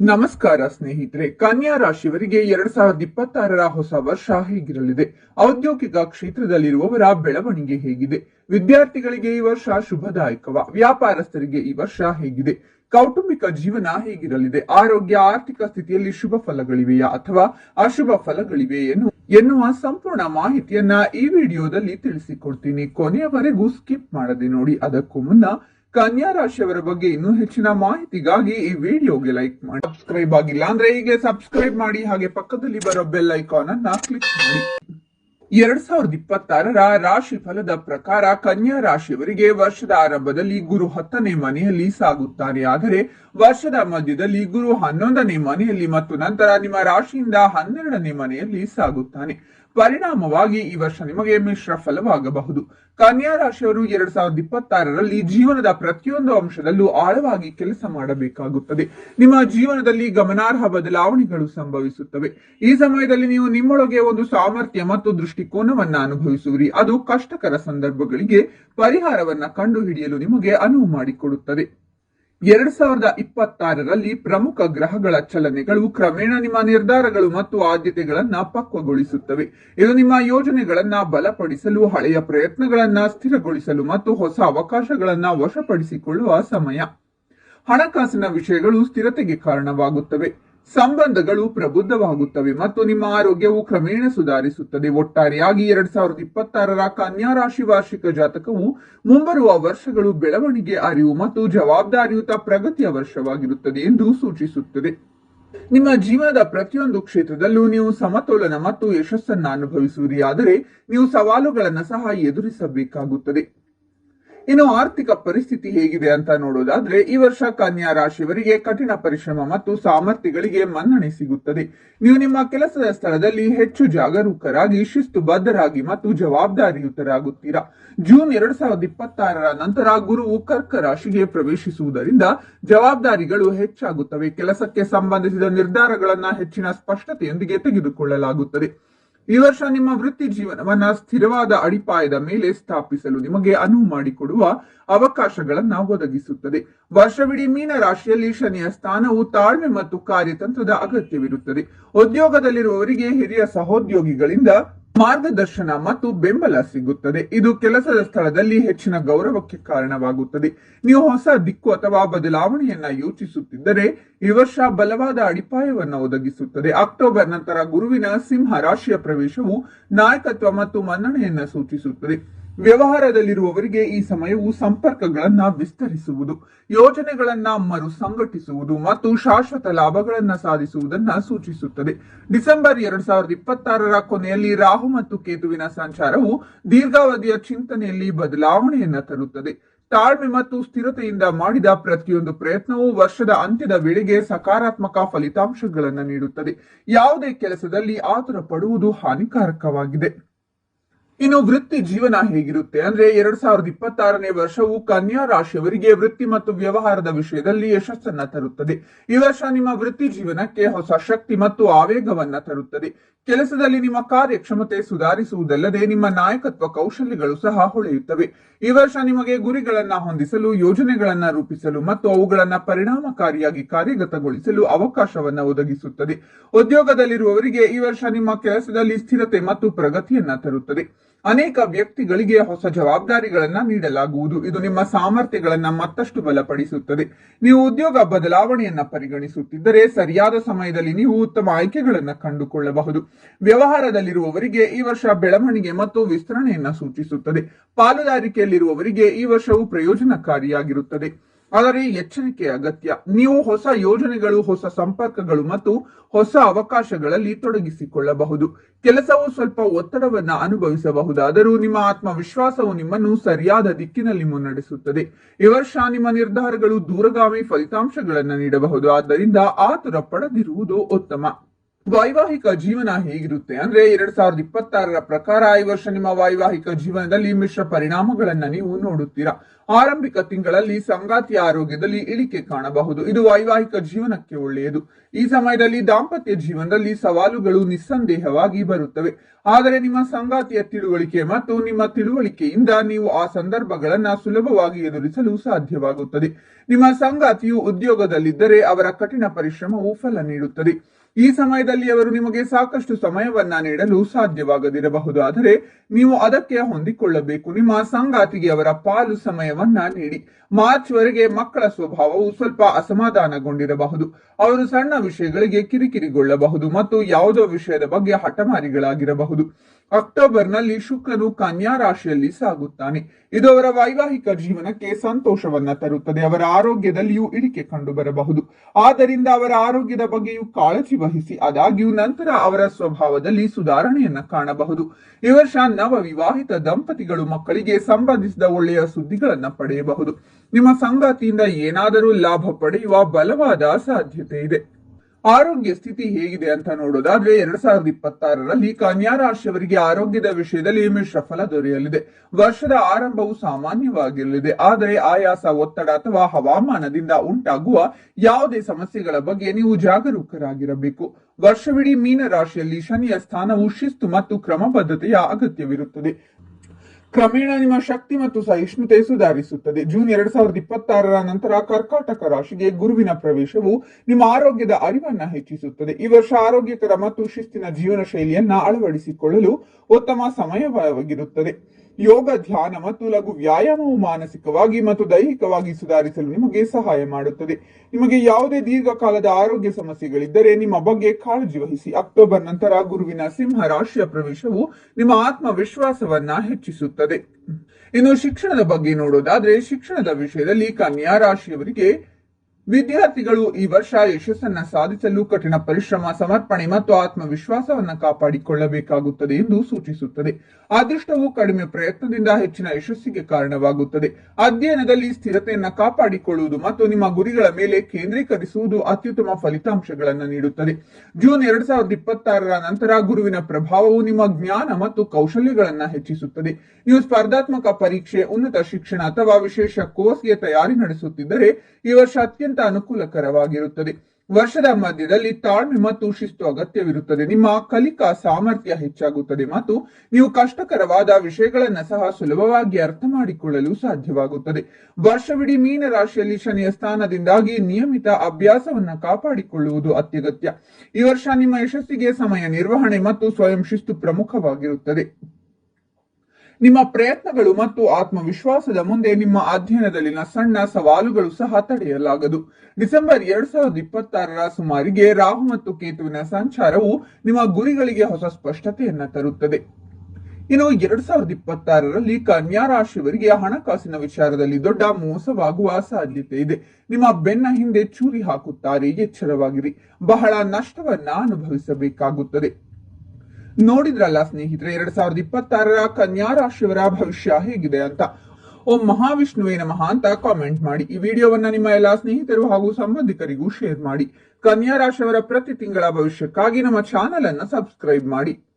ನಮಸ್ಕಾರ ಸ್ನೇಹಿತರೆ, ಕನ್ಯಾ ರಾಶಿಯವರಿಗೆ ಎರಡ್ ಸಾವಿರದ ಇಪ್ಪತ್ತಾರರ ಹೊಸ ವರ್ಷ ಹೇಗಿರಲಿದೆ? ಔದ್ಯೋಗಿಕ ಕ್ಷೇತ್ರದಲ್ಲಿರುವವರ ಬೆಳವಣಿಗೆ ಹೇಗಿದೆ? ವಿದ್ಯಾರ್ಥಿಗಳಿಗೆ ಈ ವರ್ಷ ಶುಭದಾಯಕವ? ವ್ಯಾಪಾರಸ್ಥರಿಗೆ ಈ ವರ್ಷ ಹೇಗಿದೆ? ಕೌಟುಂಬಿಕ ಜೀವನ ಹೇಗಿರಲಿದೆ? ಆರೋಗ್ಯ, ಆರ್ಥಿಕ ಸ್ಥಿತಿಯಲ್ಲಿ ಶುಭ ಫಲಗಳಿವೆಯಾ ಅಥವಾ ಅಶುಭ ಫಲಗಳಿವೆ ಎನ್ನು, ಎನ್ನುವ ಸಂಪೂರ್ಣ ಮಾಹಿತಿಯನ್ನ ಈ ವಿಡಿಯೋದಲ್ಲಿ ತಿಳಿಸಿಕೊಡ್ತೀನಿ. ಕೊನೆಯವರೆಗೂ ಸ್ಕಿಪ್ ಮಾಡದೆ ನೋಡಿ. ಅದಕ್ಕೂ ಮುನ್ನ ಕನ್ಯಾ ರಾಶಿಯವರ ಬಗ್ಗೆ ಇನ್ನೂ ಹೆಚ್ಚಿನ ಮಾಹಿತಿಗಾಗಿ ಈ ವಿಡಿಯೋಗೆ ಲೈಕ್ ಮಾಡಿ. ಸಬ್ಸ್ಕ್ರೈಬ್ ಆಗಿಲ್ಲ ಅಂದ್ರೆ ಹೀಗೆ ಸಬ್ಸ್ಕ್ರೈಬ್ ಮಾಡಿ, ಹಾಗೆ ಪಕ್ಕದಲ್ಲಿ ಬರೋ ಬೆಲ್ ಐಕಾನ್ ಅನ್ನ ಕ್ಲಿಕ್ ಮಾಡಿ. ಎರಡ್ ಸಾವಿರದ ಇಪ್ಪತ್ತಾರರ ರಾಶಿ ಫಲದ ಪ್ರಕಾರ ಕನ್ಯಾ ರಾಶಿಯವರಿಗೆ ವರ್ಷದ ಆರಂಭದಲ್ಲಿ ಗುರು ಹತ್ತನೇ ಮನೆಯಲ್ಲಿ ಸಾಗುತ್ತಾರೆ. ಆದರೆ ವರ್ಷದ ಮಧ್ಯದಲ್ಲಿ ಗುರು ಹನ್ನೊಂದನೇ ಮನೆಯಲ್ಲಿ ಮತ್ತು ನಂತರ ನಿಮ್ಮ ರಾಶಿಯಿಂದ ಹನ್ನೆರಡನೇ ಮನೆಯಲ್ಲಿ ಸಾಗುತ್ತಾನೆ. ಪರಿಣಾಮವಾಗಿ ಈ ವರ್ಷ ನಿಮಗೆ ಮಿಶ್ರ ಫಲವಾಗಬಹುದು. ಕನ್ಯಾ ರಾಶಿಯವರು ಎರಡ್ ಸಾವಿರದ ಇಪ್ಪತ್ತಾರರಲ್ಲಿ ಜೀವನದ ಪ್ರತಿಯೊಂದು ಅಂಶದಲ್ಲೂ ಆಳವಾಗಿ ಕೆಲಸ ಮಾಡಬೇಕಾಗುತ್ತದೆ. ನಿಮ್ಮ ಜೀವನದಲ್ಲಿ ಗಮನಾರ್ಹ ಬದಲಾವಣೆಗಳು ಸಂಭವಿಸುತ್ತವೆ. ಈ ಸಮಯದಲ್ಲಿ ನೀವು ನಿಮ್ಮೊಳಗೆ ಒಂದು ಸಾಮರ್ಥ್ಯ ಮತ್ತು ದೃಷ್ಟಿಕೋನವನ್ನ ಅನುಭವಿಸುವಿರಿ. ಅದು ಕಷ್ಟಕರ ಸಂದರ್ಭಗಳಿಗೆ ಪರಿಹಾರವನ್ನ ಕಂಡುಹಿಡಿಯಲು ನಿಮಗೆ ಅನುವು ಮಾಡಿಕೊಡುತ್ತದೆ. ಎರಡ್ ಸಾವಿರದ ಇಪ್ಪತ್ತಾರರಲ್ಲಿ ಪ್ರಮುಖ ಗ್ರಹಗಳ ಚಲನೆಗಳು ಕ್ರಮೇಣ ನಿಮ್ಮ ನಿರ್ಧಾರಗಳು ಮತ್ತು ಆದ್ಯತೆಗಳನ್ನ ಪಕ್ವಗೊಳಿಸುತ್ತವೆ. ಇದು ನಿಮ್ಮ ಯೋಜನೆಗಳನ್ನ ಬಲಪಡಿಸಲು, ಹಳೆಯ ಪ್ರಯತ್ನಗಳನ್ನ ಸ್ಥಿರಗೊಳಿಸಲು ಮತ್ತು ಹೊಸ ಅವಕಾಶಗಳನ್ನ ವಶಪಡಿಸಿಕೊಳ್ಳುವ ಸಮಯ. ಹಣಕಾಸಿನ ವಿಷಯಗಳು ಸ್ಥಿರತೆಗೆ ಕಾರಣವಾಗುತ್ತವೆ. ಸಂಬಂಧಗಳು ಪ್ರಬುದ್ಧವಾಗುತ್ತವೆ ಮತ್ತು ನಿಮ್ಮ ಆರೋಗ್ಯವು ಕ್ರಮೇಣ ಸುಧಾರಿಸುತ್ತದೆ. ಒಟ್ಟಾರೆಯಾಗಿ ಎರಡ್ ಸಾವಿರದ ಇಪ್ಪತ್ತಾರರ ಕನ್ಯಾ ರಾಶಿ ವಾರ್ಷಿಕ ಜಾತಕವು ಮುಂಬರುವ ವರ್ಷಗಳು ಬೆಳವಣಿಗೆ ಅರಿವು ಮತ್ತು ಜವಾಬ್ದಾರಿಯುತ ಪ್ರಗತಿಯ ವರ್ಷವಾಗಿರುತ್ತದೆ ಎಂದು ಸೂಚಿಸುತ್ತದೆ. ನಿಮ್ಮ ಜೀವನದ ಪ್ರತಿಯೊಂದು ಕ್ಷೇತ್ರದಲ್ಲೂ ನೀವು ಸಮತೋಲನ ಮತ್ತು ಯಶಸ್ಸನ್ನು ಅನುಭವಿಸುವಿರಿ. ಆದರೆ ನೀವು ಸವಾಲುಗಳನ್ನು ಸಹ ಎದುರಿಸಬೇಕಾಗುತ್ತದೆ. ಇನ್ನು ಆರ್ಥಿಕ ಪರಿಸ್ಥಿತಿ ಹೇಗಿದೆ ಅಂತ ನೋಡೋದಾದ್ರೆ ಈ ವರ್ಷ ಕನ್ಯಾ ರಾಶಿಯವರಿಗೆ ಕಠಿಣ ಪರಿಶ್ರಮ ಮತ್ತು ಸಾಮರ್ಥ್ಯಗಳಿಗೆ ಮನ್ನಣೆ ಸಿಗುತ್ತದೆ. ನೀವು ನಿಮ್ಮ ಕೆಲಸದ ಸ್ಥಳದಲ್ಲಿ ಹೆಚ್ಚು ಜಾಗರೂಕರಾಗಿ ಶಿಸ್ತುಬದ್ಧರಾಗಿ ಮತ್ತು ಜವಾಬ್ದಾರಿಯುತರಾಗುತ್ತೀರಾ? ಜೂನ್ ಎರಡ್ ಸಾವಿರದ ಇಪ್ಪತ್ತಾರರ ನಂತರ ಗುರುವು ಕರ್ಕ ರಾಶಿಗೆ ಪ್ರವೇಶಿಸುವುದರಿಂದ ಜವಾಬ್ದಾರಿಗಳು ಹೆಚ್ಚಾಗುತ್ತವೆ. ಕೆಲಸಕ್ಕೆ ಸಂಬಂಧಿಸಿದ ನಿರ್ಧಾರಗಳನ್ನ ಹೆಚ್ಚಿನ ಸ್ಪಷ್ಟತೆಯೊಂದಿಗೆ ತೆಗೆದುಕೊಳ್ಳಲಾಗುತ್ತದೆ. ಈ ವರ್ಷ ನಿಮ್ಮ ವೃತ್ತಿ ಜೀವನವನ್ನ ಸ್ಥಿರವಾದ ಅಡಿಪಾಯದ ಮೇಲೆ ಸ್ಥಾಪಿಸಲು ನಿಮಗೆ ಅನುವು ಮಾಡಿಕೊಡುವ ಅವಕಾಶಗಳನ್ನ ಒದಗಿಸುತ್ತದೆ. ವರ್ಷವಿಡೀ ಮೀನ ರಾಶಿಯಲ್ಲಿ ಶನಿಯ ಸ್ಥಾನವು ತಾಳ್ಮೆ ಮತ್ತು ಕಾರ್ಯತಂತ್ರದ ಅಗತ್ಯವಿರುತ್ತದೆ. ಉದ್ಯೋಗದಲ್ಲಿರುವವರಿಗೆ ಹಿರಿಯ ಸಹೋದ್ಯೋಗಿಗಳಿಂದ ಮಾರ್ಗದರ್ಶನ ಮತ್ತು ಬೆಂಬಲ ಸಿಗುತ್ತದೆ. ಇದು ಕೆಲಸದ ಸ್ಥಳದಲ್ಲಿ ಹೆಚ್ಚಿನ ಗೌರವಕ್ಕೆ ಕಾರಣವಾಗುತ್ತದೆ. ನೀವು ಹೊಸ ದಿಕ್ಕು ಅಥವಾ ಬದಲಾವಣೆಯನ್ನ ಯೋಚಿಸುತ್ತಿದ್ದರೆ ಈ ವರ್ಷ ಬಲವಾದ ಅಡಿಪಾಯವನ್ನು ಒದಗಿಸುತ್ತದೆ. ಅಕ್ಟೋಬರ್ ನಂತರ ಗುರುವಿನ ಸಿಂಹ ರಾಶಿಯ ಪ್ರವೇಶವು ನಾಯಕತ್ವ ಮತ್ತು ಮನ್ನಣೆಯನ್ನ ಸೂಚಿಸುತ್ತದೆ. ವ್ಯವಹಾರದಲ್ಲಿರುವವರಿಗೆ ಈ ಸಮಯವು ಸಂಪರ್ಕಗಳನ್ನ ವಿಸ್ತರಿಸುವುದು, ಯೋಜನೆಗಳನ್ನ ಮರು ಸಂಘಟಿಸುವುದು ಮತ್ತು ಶಾಶ್ವತ ಲಾಭಗಳನ್ನ ಸಾಧಿಸುವುದನ್ನ ಸೂಚಿಸುತ್ತದೆ. ಡಿಸೆಂಬರ್ ಎರಡ್ ಸಾವಿರದ ಇಪ್ಪತ್ತಾರರ ಕೊನೆಯಲ್ಲಿ ರಾಹು ಮತ್ತು ಕೇತುವಿನ ಸಂಚಾರವು ದೀರ್ಘಾವಧಿಯ ಚಿಂತನೆಯಲ್ಲಿ ಬದಲಾವಣೆಯನ್ನ ತರುತ್ತದೆ. ತಾಳ್ಮೆ ಮತ್ತು ಸ್ಥಿರತೆಯಿಂದ ಮಾಡಿದ ಪ್ರತಿಯೊಂದು ಪ್ರಯತ್ನವು ವರ್ಷದ ಅಂತ್ಯದ ವೇಳೆಗೆ ಸಕಾರಾತ್ಮಕ ಫಲಿತಾಂಶಗಳನ್ನು ನೀಡುತ್ತದೆ. ಯಾವುದೇ ಕೆಲಸದಲ್ಲಿ ಆತುರ ಪಡುವುದು ಹಾನಿಕಾರಕವಾಗಿದೆ. ಇನ್ನು ವೃತ್ತಿ ಜೀವನ ಹೇಗಿರುತ್ತೆ? ಅಂದ್ರೆ ಎರಡ್ ಸಾವಿರದ ಇಪ್ಪತ್ತಾರನೇ ವರ್ಷವು ಕನ್ಯಾ ರಾಶಿಯವರಿಗೆ ವೃತ್ತಿ ಮತ್ತು ವ್ಯವಹಾರದ ವಿಷಯದಲ್ಲಿ ಯಶಸ್ಸನ್ನ ತರುತ್ತದೆ. ಈ ವರ್ಷ ನಿಮ್ಮ ವೃತ್ತಿ ಜೀವನಕ್ಕೆ ಹೊಸ ಶಕ್ತಿ ಮತ್ತು ಆವೇಗವನ್ನ ತರುತ್ತದೆ. ಕೆಲಸದಲ್ಲಿ ನಿಮ್ಮ ಕಾರ್ಯಕ್ಷಮತೆ ಸುಧಾರಿಸುವುದಲ್ಲದೆ ನಿಮ್ಮ ನಾಯಕತ್ವ ಕೌಶಲ್ಯಗಳು ಸಹ ಹೊಳೆಯುತ್ತವೆ. ಈ ವರ್ಷ ನಿಮಗೆ ಗುರಿಗಳನ್ನ ಹೊಂದಿಸಲು, ಯೋಜನೆಗಳನ್ನ ರೂಪಿಸಲು ಮತ್ತು ಅವುಗಳನ್ನ ಪರಿಣಾಮಕಾರಿಯಾಗಿ ಕಾರ್ಯಗತಗೊಳಿಸಲು ಅವಕಾಶವನ್ನ ಒದಗಿಸುತ್ತದೆ. ಉದ್ಯೋಗದಲ್ಲಿರುವವರಿಗೆ ಈ ವರ್ಷ ನಿಮ್ಮ ಕೆಲಸದಲ್ಲಿ ಸ್ಥಿರತೆ ಮತ್ತು ಪ್ರಗತಿಯನ್ನ ತರುತ್ತದೆ. ಅನೇಕ ವ್ಯಕ್ತಿಗಳಿಗೆ ಹೊಸ ಜವಾಬ್ದಾರಿಗಳನ್ನ ನೀಡಲಾಗುವುದು. ಇದು ನಿಮ್ಮ ಸಾಮರ್ಥ್ಯಗಳನ್ನ ಮತ್ತಷ್ಟು ಬಲಪಡಿಸುತ್ತದೆ. ನೀವು ಉದ್ಯೋಗ ಬದಲಾವಣೆಯನ್ನ ಪರಿಗಣಿಸುತ್ತಿದ್ದರೆ ಸರಿಯಾದ ಸಮಯದಲ್ಲಿ ನೀವು ಉತ್ತಮ ಆಯ್ಕೆಗಳನ್ನ ಕಂಡುಕೊಳ್ಳಬಹುದು. ವ್ಯವಹಾರದಲ್ಲಿರುವವರಿಗೆ ಈ ವರ್ಷ ಬೆಳವಣಿಗೆ ಮತ್ತು ವಿಸ್ತರಣೆಯನ್ನ ಸೂಚಿಸುತ್ತದೆ. ಪಾಲುದಾರಿಕೆಯಲ್ಲಿರುವವರಿಗೆ ಈ ವರ್ಷವು ಪ್ರಯೋಜನಕಾರಿಯಾಗಿರುತ್ತದೆ. ಆದರೆ ಎಚ್ಚರಿಕೆ ಅಗತ್ಯ. ನೀವು ಹೊಸ ಯೋಜನೆಗಳು, ಹೊಸ ಸಂಪರ್ಕಗಳು ಮತ್ತು ಹೊಸ ಅವಕಾಶಗಳಲ್ಲಿ ತೊಡಗಿಸಿಕೊಳ್ಳಬಹುದು. ಕೆಲಸವು ಸ್ವಲ್ಪ ಒತ್ತಡವನ್ನ ಅನುಭವಿಸಬಹುದಾದರೂ ನಿಮ್ಮ ಆತ್ಮವಿಶ್ವಾಸವು ನಿಮ್ಮನ್ನು ಸರಿಯಾದ ದಿಕ್ಕಿನಲ್ಲಿ ಮುನ್ನಡೆಸುತ್ತದೆ. ಈ ವರ್ಷ ನಿಮ್ಮ ನಿರ್ಧಾರಗಳು ದೂರಗಾಮಿ ಫಲಿತಾಂಶಗಳನ್ನು ನೀಡಬಹುದು. ಆದ್ದರಿಂದ ಆತುರ ಪಡೆದಿರುವುದು ಉತ್ತಮ. ವೈವಾಹಿಕ ಜೀವನ ಹೇಗಿರುತ್ತೆ? ಅಂದ್ರೆ ಎರಡ್ ಸಾವಿರದ ಇಪ್ಪತ್ತಾರರ ಪ್ರಕಾರ ಈ ವರ್ಷ ನಿಮ್ಮ ವೈವಾಹಿಕ ಜೀವನದಲ್ಲಿ ಮಿಶ್ರ ಪರಿಣಾಮಗಳನ್ನ ನೀವು ನೋಡುತ್ತೀರಾ? ಆರಂಭಿಕ ತಿಂಗಳಲ್ಲಿ ಸಂಗಾತಿಯ ಆರೋಗ್ಯದಲ್ಲಿ ಇಳಿಕೆ ಕಾಣಬಹುದು. ಇದು ವೈವಾಹಿಕ ಜೀವನಕ್ಕೆ ಒಳ್ಳೆಯದು. ಈ ಸಮಯದಲ್ಲಿ ದಾಂಪತ್ಯ ಜೀವನದಲ್ಲಿ ಸವಾಲುಗಳು ನಿಸ್ಸಂದೇಹವಾಗಿ ಬರುತ್ತವೆ. ಆದರೆ ನಿಮ್ಮ ಸಂಗಾತಿಯ ತಿಳುವಳಿಕೆ ಮತ್ತು ನಿಮ್ಮ ತಿಳುವಳಿಕೆಯಿಂದ ನೀವು ಆ ಸಂದರ್ಭಗಳನ್ನ ಸುಲಭವಾಗಿ ಎದುರಿಸಲು ಸಾಧ್ಯವಾಗುತ್ತದೆ. ನಿಮ್ಮ ಸಂಗಾತಿಯು ಉದ್ಯೋಗದಲ್ಲಿದ್ದರೆ ಅವರ ಕಠಿಣ ಪರಿಶ್ರಮವು ಫಲ ನೀಡುತ್ತದೆ. ಈ ಸಮಯದಲ್ಲಿ ಅವರು ನಿಮಗೆ ಸಾಕಷ್ಟು ಸಮಯವನ್ನ ನೀಡಲು ಸಾಧ್ಯವಾಗದಿರಬಹುದು. ಆದರೆ ನೀವು ಅದಕ್ಕೆ ಹೊಂದಿಕೊಳ್ಳಬೇಕು. ನಿಮ್ಮ ಸಂಗಾತಿಗೆ ಅವರ ಪಾಲು ಸಮಯವನ್ನ ನೀಡಿ. ಮಾರ್ಚ್ ವರೆಗೆ ಮಕ್ಕಳ ಸ್ವಭಾವವು ಸ್ವಲ್ಪ ಅಸಮಾಧಾನಗೊಂಡಿರಬಹುದು. ಅವರು ಸಣ್ಣ ವಿಷಯಗಳಿಗೆ ಕಿರಿಕಿರಿಗೊಳ್ಳಬಹುದು ಮತ್ತು ಯಾವುದೋ ವಿಷಯದ ಬಗ್ಗೆ ಹಠಮಾರಿಗಳಾಗಿರಬಹುದು. ಅಕ್ಟೋಬರ್ನಲ್ಲಿ ಶುಕ್ರನು ಕನ್ಯಾ ರಾಶಿಯಲ್ಲಿ ಸಾಗುತ್ತಾನೆ. ಇದು ಅವರ ವೈವಾಹಿಕ ಜೀವನಕ್ಕೆ ಸಂತೋಷವನ್ನ ತರುತ್ತದೆ. ಅವರ ಆರೋಗ್ಯದಲ್ಲಿಯೂ ಇಳಿಕೆ ಕಂಡು ಬರಬಹುದು ಆದ್ದರಿಂದ ಅವರ ಆರೋಗ್ಯದ ಬಗ್ಗೆಯೂ ಕಾಳಜಿ ವಹಿಸಿ, ಆದಾಗ್ಯೂ ನಂತರ ಅವರ ಸ್ವಭಾವದಲ್ಲಿ ಸುಧಾರಣೆಯನ್ನ ಕಾಣಬಹುದು. ಈ ವರ್ಷ ನವ ವಿವಾಹಿತ ದಂಪತಿಗಳು ಮಕ್ಕಳಿಗೆ ಸಂಬಂಧಿಸಿದ ಒಳ್ಳೆಯ ಸುದ್ದಿಗಳನ್ನ ಪಡೆಯಬಹುದು. ನಿಮ್ಮ ಸಂಗಾತಿಯಿಂದ ಏನಾದರೂ ಲಾಭ ಪಡೆಯುವ ಬಲವಾದ ಸಾಧ್ಯತೆ ಇದೆ. ಆರೋಗ್ಯ ಸ್ಥಿತಿ ಹೇಗಿದೆ ಅಂತ ನೋಡೋದಾದ್ರೆ ಎರಡ್ ಸಾವಿರದ ಇಪ್ಪತ್ತಾರರಲ್ಲಿ ಕನ್ಯಾ ರಾಶಿಯವರಿಗೆ ಆರೋಗ್ಯದ ವಿಷಯದಲ್ಲಿ ಮಿಶ್ರ ಫಲ ದೊರೆಯಲಿದೆ. ವರ್ಷದ ಆರಂಭವು ಸಾಮಾನ್ಯವಾಗಿರಲಿದೆ. ಆದರೆ ಆಯಾಸ, ಒತ್ತಡ ಅಥವಾ ಹವಾಮಾನದಿಂದ ಉಂಟಾಗುವ ಯಾವುದೇ ಸಮಸ್ಯೆಗಳ ಬಗ್ಗೆ ನೀವು ಜಾಗರೂಕರಾಗಿರಬೇಕು. ವರ್ಷವಿಡೀ ಮೀನ ರಾಶಿಯಲ್ಲಿ ಶನಿಯ ಸ್ಥಾನವು ಶಿಸ್ತು ಮತ್ತು ಕ್ರಮಬದ್ಧತೆಯ ಅಗತ್ಯವಿರುತ್ತದೆ. ಕ್ರಮೇಣ ನಿಮ್ಮ ಶಕ್ತಿ ಮತ್ತು ಸಹಿಷ್ಣುತೆ ಸುಧಾರಿಸುತ್ತದೆ. ಜೂನ್ ಎರಡ್ ಸಾವಿರದ ಇಪ್ಪತ್ತಾರರ ನಂತರ ಕರ್ಕಾಟಕ ರಾಶಿಗೆ ಗುರುವಿನ ಪ್ರವೇಶವು ನಿಮ್ಮ ಆರೋಗ್ಯದ ಅರಿವನ್ನ ಹೆಚ್ಚಿಸುತ್ತದೆ. ಈ ವರ್ಷ ಆರೋಗ್ಯಕರ ಮತ್ತು ಶಿಸ್ತಿನ ಜೀವನ ಶೈಲಿಯನ್ನ ಅಳವಡಿಸಿಕೊಳ್ಳಲು ಉತ್ತಮ ಸಮಯವಾಗಿರುತ್ತದೆ. ಯೋಗ, ಧ್ಯಾನ ಮತ್ತು ಲಘು ವ್ಯಾಯಾಮವು ಮಾನಸಿಕವಾಗಿ ಮತ್ತು ದೈಹಿಕವಾಗಿ ಸುಧಾರಿಸಲು ನಿಮಗೆ ಸಹಾಯ ಮಾಡುತ್ತದೆ. ನಿಮಗೆ ಯಾವುದೇ ದೀರ್ಘಕಾಲದ ಆರೋಗ್ಯ ಸಮಸ್ಯೆಗಳಿದ್ದರೆ ನಿಮ್ಮ ಬಗ್ಗೆ ಕಾಳಜಿ ವಹಿಸಿ. ಅಕ್ಟೋಬರ್ ನಂತರ ಗುರುವಿನ ಸಿಂಹ ರಾಶಿಯ ಪ್ರವೇಶವು ನಿಮ್ಮ ಆತ್ಮವಿಶ್ವಾಸವನ್ನ ಹೆಚ್ಚಿಸುತ್ತದೆ. ಇನ್ನು ಶಿಕ್ಷಣದ ಬಗ್ಗೆ ನೋಡೋದಾದ್ರೆ ಶಿಕ್ಷಣದ ವಿಷಯದಲ್ಲಿ ಕನ್ಯಾ ರಾಶಿಯವರಿಗೆ ವಿದ್ಯಾರ್ಥಿಗಳು ಈ ವರ್ಷ ಯಶಸ್ಸನ್ನ ಸಾಧಿಸಲು ಕಠಿಣ ಪರಿಶ್ರಮ, ಸಮರ್ಪಣೆ ಮತ್ತು ಆತ್ಮವಿಶ್ವಾಸವನ್ನ ಕಾಪಾಡಿಕೊಳ್ಳಬೇಕಾಗುತ್ತದೆ ಎಂದು ಸೂಚಿಸುತ್ತದೆ. ಅದೃಷ್ಟವು ಕಡಿಮೆ ಪ್ರಯತ್ನದಿಂದ ಹೆಚ್ಚಿನ ಯಶಸ್ಸಿಗೆ ಕಾರಣವಾಗುತ್ತದೆ. ಅಧ್ಯಯನದಲ್ಲಿ ಸ್ಥಿರತೆಯನ್ನ ಕಾಪಾಡಿಕೊಳ್ಳುವುದು ಮತ್ತು ನಿಮ್ಮ ಗುರಿಗಳ ಮೇಲೆ ಕೇಂದ್ರೀಕರಿಸುವುದು ಅತ್ಯುತ್ತಮ ಫಲಿತಾಂಶಗಳನ್ನು ನೀಡುತ್ತದೆ. ಜೂನ್ ಎರಡ್ ಸಾವಿರದ ಇಪ್ಪತ್ತಾರರ ನಂತರ ಗುರುವಿನ ಪ್ರಭಾವವು ನಿಮ್ಮ ಜ್ಞಾನ ಮತ್ತು ಕೌಶಲ್ಯಗಳನ್ನ ಹೆಚ್ಚಿಸುತ್ತದೆ. ನೀವು ಸ್ಪರ್ಧಾತ್ಮಕ ಪರೀಕ್ಷೆ, ಉನ್ನತ ಶಿಕ್ಷಣ ಅಥವಾ ವಿಶೇಷ ಕೋರ್ಸ್ಗೆ ತಯಾರಿ ನಡೆಸುತ್ತಿದ್ದರೆ ಈ ವರ್ಷ ಅತ್ಯಂತ ಅನುಕೂಲಕರವಾಗಿರುತ್ತದೆ. ವರ್ಷದ ಮಧ್ಯದಲ್ಲಿ ತಾಳ್ಮೆ ಮತ್ತು ಶಿಸ್ತು ಅಗತ್ಯವಿರುತ್ತದೆ. ನಿಮ್ಮ ಕಲಿಕಾ ಸಾಮರ್ಥ್ಯ ಹೆಚ್ಚಾಗುತ್ತದೆ ಮತ್ತು ನೀವು ಕಷ್ಟಕರವಾದ ವಿಷಯಗಳನ್ನ ಸಹ ಸುಲಭವಾಗಿ ಅರ್ಥ ಮಾಡಿಕೊಳ್ಳಲು ಸಾಧ್ಯವಾಗುತ್ತದೆ. ವರ್ಷವಿಡೀ ಮೀನ ರಾಶಿಯಲ್ಲಿ ಶನಿಯ ಸ್ಥಾನದಿಂದಾಗಿ ನಿಯಮಿತ ಅಭ್ಯಾಸವನ್ನ ಕಾಪಾಡಿಕೊಳ್ಳುವುದು ಅತ್ಯಗತ್ಯ. ಈ ವರ್ಷ ನಿಮ್ಮ ಯಶಸ್ಸಿಗೆ ಸಮಯ ನಿರ್ವಹಣೆ ಮತ್ತು ಸ್ವಯಂ ಶಿಸ್ತು ಪ್ರಮುಖವಾಗಿರುತ್ತದೆ. ನಿಮ್ಮ ಪ್ರಯತ್ನಗಳು ಮತ್ತು ಆತ್ಮವಿಶ್ವಾಸದ ಮುಂದೆ ನಿಮ್ಮ ಅಧ್ಯಯನದಲ್ಲಿನ ಸಣ್ಣ ಸವಾಲುಗಳು ಸಹ ತಡೆಯಲಾಗದು. ಡಿಸೆಂಬರ್ ಎರಡ್ ಸಾವಿರದ ಇಪ್ಪತ್ತಾರರ ಸುಮಾರಿಗೆ ರಾಹು ಮತ್ತು ಕೇತುವಿನ ಸಂಚಾರವು ನಿಮ್ಮ ಗುರಿಗಳಿಗೆ ಹೊಸ ಸ್ಪಷ್ಟತೆಯನ್ನ ತರುತ್ತದೆ. ಇನ್ನು ಎರಡ್ ಸಾವಿರದ ಇಪ್ಪತ್ತಾರರಲ್ಲಿ ಕನ್ಯಾ ರಾಶಿಯವರಿಗೆ ಹಣಕಾಸಿನ ವಿಚಾರದಲ್ಲಿ ದೊಡ್ಡ ಮೋಸವಾಗುವ ಸಾಧ್ಯತೆ ಇದೆ. ನಿಮ್ಮ ಬೆನ್ನ ಹಿಂದೆ ಚೂರಿ ಹಾಕುತ್ತಾರೆ, ಎಚ್ಚರವಾಗಿರಿ. ಬಹಳ ನಷ್ಟವನ್ನ ಅನುಭವಿಸಬೇಕಾಗುತ್ತದೆ. ನೋಡಿದ್ರಲ್ಲ ಸ್ನೇಹಿತರೆ, ಎರಡ್ ಸಾವಿರದ ಇಪ್ಪತ್ತಾರರ ಕನ್ಯಾ ರಾಶಿಯವರ ಭವಿಷ್ಯ ಹೇಗಿದೆ ಅಂತ. ಓಂ ಮಹಾವಿಷ್ಣುವೇ ನಮಃ ಅಂತ ಕಾಮೆಂಟ್ ಮಾಡಿ. ಈ ವಿಡಿಯೋವನ್ನ ನಿಮ್ಮ ಎಲ್ಲಾ ಸ್ನೇಹಿತರು ಹಾಗೂ ಸಂಬಂಧಿಕರಿಗೂ ಶೇರ್ ಮಾಡಿ. ಕನ್ಯಾ ರಾಶಿಯವರ ಪ್ರತಿ ತಿಂಗಳ ಭವಿಷ್ಯಕ್ಕಾಗಿ ನಮ್ಮ ಚಾನೆಲ್ ಅನ್ನ ಸಬ್ಸ್ಕ್ರೈಬ್ ಮಾಡಿ.